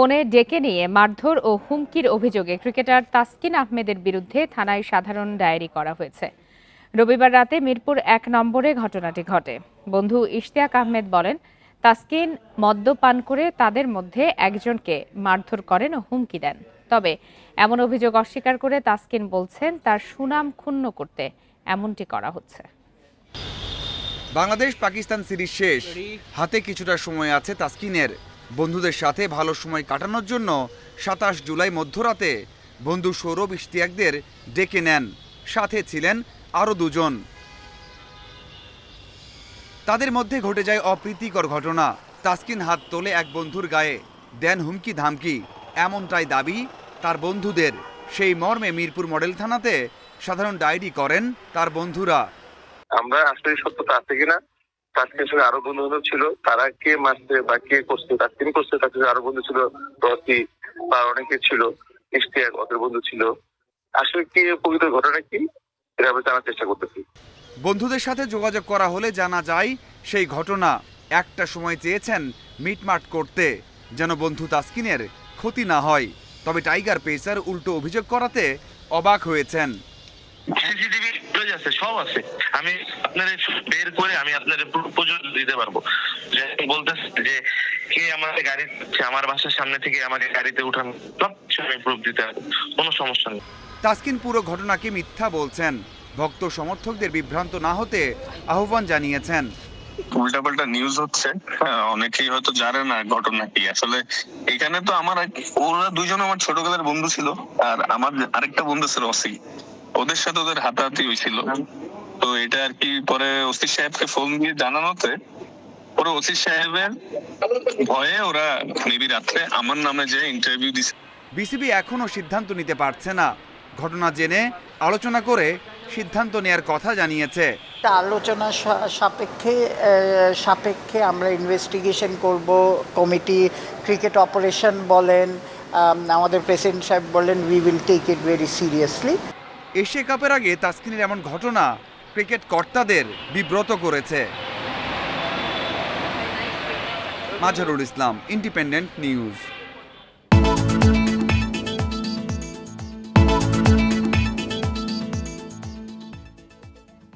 ফোনে ডেকে নিয়ে মারধর ও হুমকির অভিযোগে ক্রিকেটার তাসকিন আহমেদের বিরুদ্ধে থানায় সাধারণ ডায়েরি করা হয়েছে। রবিবার রাতে মিরপুর এক নম্বরে ঘটনাটি ঘটে। বন্ধু ইশতিয়াক আহমেদ বলেন, তাসকিন মদ্যপান করে তাদের মধ্যে একজনকে মারধর করেন ও হুমকি দেন। তবে এমন অভিযোগ অস্বীকার করে তাসকিন বলছেন, তার সুনাম ক্ষুণ্ণ করতে এমনটি করা হচ্ছে। বাংলাদেশ পাকিস্তান সিরিজ শেষ। হাতে কিছুটা সময় আছে তাসকিনের। বন্ধুদের সাথে ভালো সময় কাটানোর জন্য সাতাশ জুলাই মধ্যরাতে বন্ধু সৌরভ ইশতিয়াকদের ডেকে নেন। সাথে ছিলেন আরও দুজন। তাদের মধ্যে ঘটে যায় অপ্রীতিকর ঘটনা। তাসকিন হাত তোলে এক বন্ধুর গায়ে, দেন হুমকি ধামকি। এমনটাই দাবি তার বন্ধুদের। সেই মর্মে মিরপুর মডেল থানাতে সাধারণ ডায়েরি করেন তার বন্ধুরা। আমরা আসলে সত্যতা আছে কিনা? তাস্কিনের সঙ্গে আরও বন্ধু বান্ধব ছিল। তারা কে মারছে বা কে করছে তার তাস্কিন করছে তার সঙ্গে আরও বন্ধু ছিল রতি বা অনেকে ছিল ইশতিয়াক ওদের বন্ধু ছিল। আসলে কি প্রকৃত ঘটনা কি এটা আমরা জানার চেষ্টা করতেছি। বন্ধুদের সাথে যোগাযোগ করা হলে জানা যায় সেই ঘটনা একটা সময় চেয়েছেন মিটমাট করতে যেন বন্ধু তাসকিনের ক্ষতি না হয়। তবে টাইগার পেসার উল্টো অভিযোগ করাতে অবাক হয়েছেন। সিসিটিভি ফুটেজ আছে সব আছে। আমি আপনার বের করে আমি আপনার পর্যন্ত দিতে পারব। যে বলতেছে যে কে আমার গাড়ি আমার বাসার সামনে থেকে আমাকে গাড়িতে উঠান সব কিছু আমি প্রুফ দিতে পারব কোনো সমস্যা নেই। তাসকিন পুরো ঘটনাকে মিথ্যা বলছেন। ভক্ত সমর্থকদের বিভ্রান্ত না হতে আহ্বান জানিয়েছেন। উল্টাপাল্টা নিউজ হচ্ছে। অনেকেই হয়তো জানে না ঘটনা কি। আসলে এখানে তো আমার ওরা দুইজন আমার ছোটবেলার বন্ধু ছিল। আর আমার আরেকটা বন্ধু ছিল অসি। ওদের সাথে ওদের হাতাহাতি হয়েছিল। তো এটা আর কি পরে ওসি সাহেবকে ফোন দিয়ে জানানোতে পরে ওসি সাহেবের ভয়ে ওরা মেবি রাত্রে আমার নামে যে ইন্টারভিউ দিছে। বিসিবি এখনও সিদ্ধান্ত নিতে পারছে না। ঘটনা জেনে আলোচনা করে সিদ্ধান্ত নেয়ার কথা জানিয়েছে। আলোচনা সাপেক্ষে আহ, সাপেক্ষে আমরা ইনভেস্টিগেশন করব। কমিটি ক্রিকেট অপারেশন বলেন আমাদের প্রেসিডেন্ট সাহেব বলেন we will take it very seriously Asia কাপের আগে তাসকিনের এমন ঘটনা ক্রিকেট কর্তাদের বিব্রত করেছে। Mazharul Islam independent news.